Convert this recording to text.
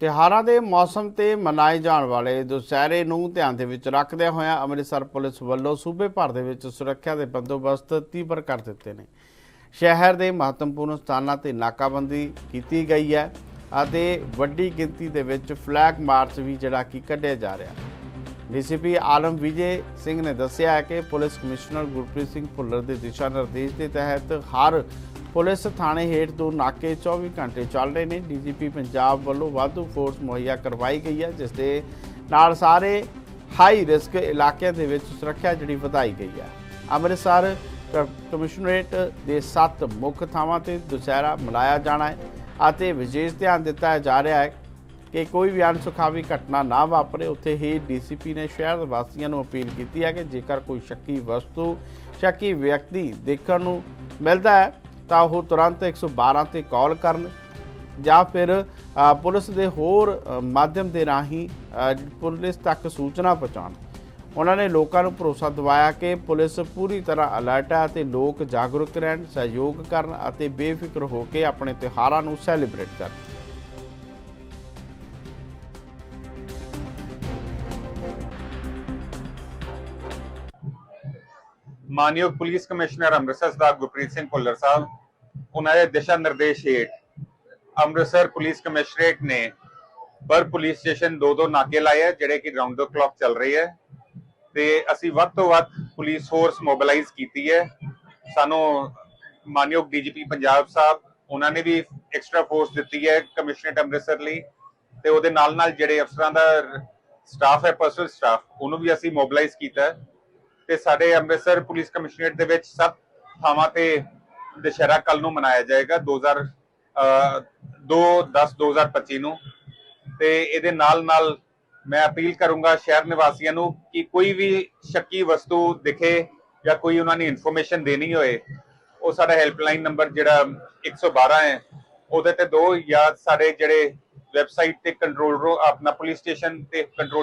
ਤਿਉਹਾਰਾਂ ਦੇ ਮੌਸਮ ਤੇ ਮਨਾਏ ਜਾਣ ਵਾਲੇ ਦੁਸਹਿਰੇ ਨੂੰ ਧਿਆਨ ਦੇ ਵਿੱਚ ਰੱਖਦਿਆਂ ਹੋਇਆਂ ਅੰਮ੍ਰਿਤਸਰ ਪੁਲਿਸ ਵੱਲੋਂ ਸੂਬੇ ਭਰ ਦੇ ਵਿੱਚ ਸੁਰੱਖਿਆ ਦੇ ਬੰਦੋਬਸਤ ਤੀਬਰ ਕਰ ਦਿੱਤੇ ਨੇ। ਸ਼ਹਿਰ ਦੇ ਮਹੱਤਵਪੂਰਨ ਸਥਾਨਾਂ ਤੇ ਨਾਕਾਬੰਦੀ ਕੀਤੀ ਗਈ ਹੈ ਅਤੇ ਵੱਡੀ ਗਿਣਤੀ ਦੇ ਵਿੱਚ ਫਲੈਗ ਮਾਰਚ ਵੀ ਜਿਹੜਾ ਕਿ ਕੱਢਿਆ ਜਾ ਰਿਹਾ। ਡੀਸੀਪੀ ਆਲਮ ਵਿਜੇ ਸਿੰਘ ਨੇ ਦੱਸਿਆ ਹੈ ਕਿ ਪੁਲਿਸ ਕਮਿਸ਼ਨਰ ਗੁਰਪ੍ਰੀਤ ਸਿੰਘ ਭੁੱਲਰ ਦੇ ਦਿਸ਼ਾ ਨਿਰਦੇਸ਼ ਦੇ ਤਹਿਤ ਹਰ ਪੁਲਿਸ ਥਾਣੇ ਹੇਠ ਤੋਂ ਨਾਕੇ 24 ਘੰਟੇ ਚੱਲ ਰਹੇ ਨੇ। ਡੀਜੀਪੀ ਪੰਜਾਬ ਵੱਲੋਂ ਵਾਧੂ ਫੋਰਸ ਮੁਹੱਈਆ ਕਰਵਾਈ ਗਈ ਹੈ, ਜਿਸ ਦੇ ਨਾਲ ਸਾਰੇ ਹਾਈ ਰਿਸਕ ਇਲਾਕਿਆਂ ਦੇ ਵਿੱਚ ਸੁਰੱਖਿਆ ਜਿਹੜੀ ਵਧਾਈ ਗਈ ਹੈ। ਅੰਮ੍ਰਿਤਸਰ ਕਮਿਸ਼ਨਰੇਟ ਦੇ ਸੱਤ ਮੁੱਖ ਥਾਵਾਂ ਤੇ ਦੁਸਹਿਰਾ ਮਨਾਇਆ ਜਾਣਾ ਹੈ ਅਤੇ ਵਿਸ਼ੇਸ਼ ਧਿਆਨ ਦਿੱਤਾ ਜਾ ਰਿਹਾ ਹੈ ਕਿ ਕੋਈ ਵੀ ਅਣਸੁਖਾਵੀ ਘਟਨਾ ਨਾ ਵਾਪਰੇ। ਉੱਥੇ ਹੀ ਡੀਸੀਪੀ ਨੇ ਸ਼ਹਿਰ ਵਾਸੀਆਂ ਨੂੰ ਅਪੀਲ ਕੀਤੀ ਹੈ ਕਿ ਜੇਕਰ ਕੋਈ ਸ਼ੱਕੀ ਵਸਤੂ, ਸ਼ੱਕੀ ਵਿਅਕਤੀ ਦੇਖਣ ਨੂੰ ਮਿਲਦਾ ਹੈ ਤਾਂ ਉਹ ਤੁਰੰਤ 112 ਤੇ ਕਾਲ ਕਰਨ ਜਾਂ ਫਿਰ ਪੁਲਿਸ ਦੇ ਹੋਰ ਮਾਧਿਅਮ ਦੇ ਰਾਹੀਂ ਪੁਲਿਸ ਤੱਕ ਸੂਚਨਾ ਪਹੁੰਚਾਉਣ। ਉਹਨਾਂ ਨੇ ਲੋਕਾਂ ਨੂੰ ਭਰੋਸਾ ਦਿਵਾਇਆ ਕਿ ਪੁਲਿਸ ਪੂਰੀ ਤਰ੍ਹਾਂ ਅਲਰਟ ਹੈ ਅਤੇ ਲੋਕ ਜਾਗਰੂਕ ਰਹਿਣ, ਸਹਿਯੋਗ ਕਰਨ ਅਤੇ ਬੇਫਿਕਰ ਹੋ ਕੇ ਆਪਣੇ ਤਿਉਹਾਰਾਂ ਨੂੰ ਸੈਲੀਬ੍ਰੇਟ ਕਰਨ। ਮਾਨਯੋਗ ਪੁਲਿਸ ਕਮਿਸ਼ਨਰ ਅੰਮ੍ਰਿਤਸਰ ਸਰਦਾਰ ਗੁਰਪ੍ਰੀਤ ਸਿੰਘ ਭੁੱਲਰ ਸਾਹਿਬ ਉਹਨਾਂ ਦੇ ਦਿਸ਼ਾ ਨਿਰਦੇਸ਼ ਹੇਠ ਅੰਮ੍ਰਿਤਸਰ ਪੁਲਿਸ ਕਮਿਸ਼ਨਰੇਟ ਨੇ ਪਰ ਪੁਲਿਸ ਸਟੇਸ਼ਨ ਦੋ ਦੋ ਨਾਕੇ ਲਾਏ ਆ, ਜਿਹੜੇ ਕਿ ਰਾਉਂਡ ਦ ਕਲੌਕ ਚੱਲ ਰਹੀ ਹੈ ਤੇ ਅਸੀਂ ਵੱਧ ਤੋਂ ਵੱਧ ਪੁਲਿਸ ਫੋਰਸ ਮੋਬਿਲਾਈਜ਼ ਕੀਤੀ ਹੈ। ਸਾਨੂੰ ਮਾਨਯੋਗ ਡੀਜੀਪੀ ਪੰਜਾਬ ਸਾਹਿਬ, ਉਹਨਾਂ ਨੇ ਵੀ ਐਕਸਟਰਾ ਫੋਰਸ ਦਿੱਤੀ ਹੈ ਕਮਿਸ਼ਨਰੇਟ ਅੰਮ੍ਰਿਤਸਰ ਲਈ। ਤੇ ਉਹਦੇ ਨਾਲ ਨਾਲ ਜਿਹੜੇ ਅਫਸਰਾਂ ਦਾ ਸਟਾਫ ਹੈ ਪਰਸਨਲ ਸਟਾਫ ਉਹਨੂੰ ਵੀ ਅਸੀਂ ਮੋਬਿਲਾਈਜ਼ ਕੀਤਾ। ਤੇ ਸਾਡੇ ਅੰਮ੍ਰਿਤਸਰ ਪੁਲਿਸ ਕਮਿਸ਼ਨਰੇਟ ਦੇ ਵਿੱਚ ਸਭ ਥਾਵਾਂ ਤੇ ਦੁਸ਼ਹਿਰਾ ਕੱਲ ਨੂੰ ਮਨਾਇਆ ਜਾਏਗਾ 2000 2 10 2025 ਨੂੰ ਤੇ ਇਹਦੇ ਨਾਲ ਨਾਲ ਮੈਂ ਅਪੀਲ ਕਰੂੰਗਾ ਸ਼ਹਿਰ ਨਿਵਾਸੀਆਂ ਨੂੰ ਕਿ ਕੋਈ ਵੀ ਸ਼ੱਕੀ ਵਸਤੂ ਦਿਖੇ ਜਾਂ ਕੋਈ ਉਹਨਾਂ ਨੇ ਇਨਫੋਰਮੇਸ਼ਨ ਦੇਣੀ ਹੋਏ ਉਹ ਸਾਡਾ ਹੈਲਪਲਾਈਨ ਨੰਬਰ ਜਿਹੜਾ 112 ਹੈ ਉਹਦੇ ਤੇ ਦੋ ਜਾਂ ਸਾਡੇ ਜਿਹੜੇ ਵੈਬਸਾਈਟ ਤੇ ਕੰਟਰੋਲ ਰੂਮ ਆਪਣਾ ਪੁਲਿਸ ਸਟੇਸ਼ਨ ਤੇ ਕੰਟਰੋਲ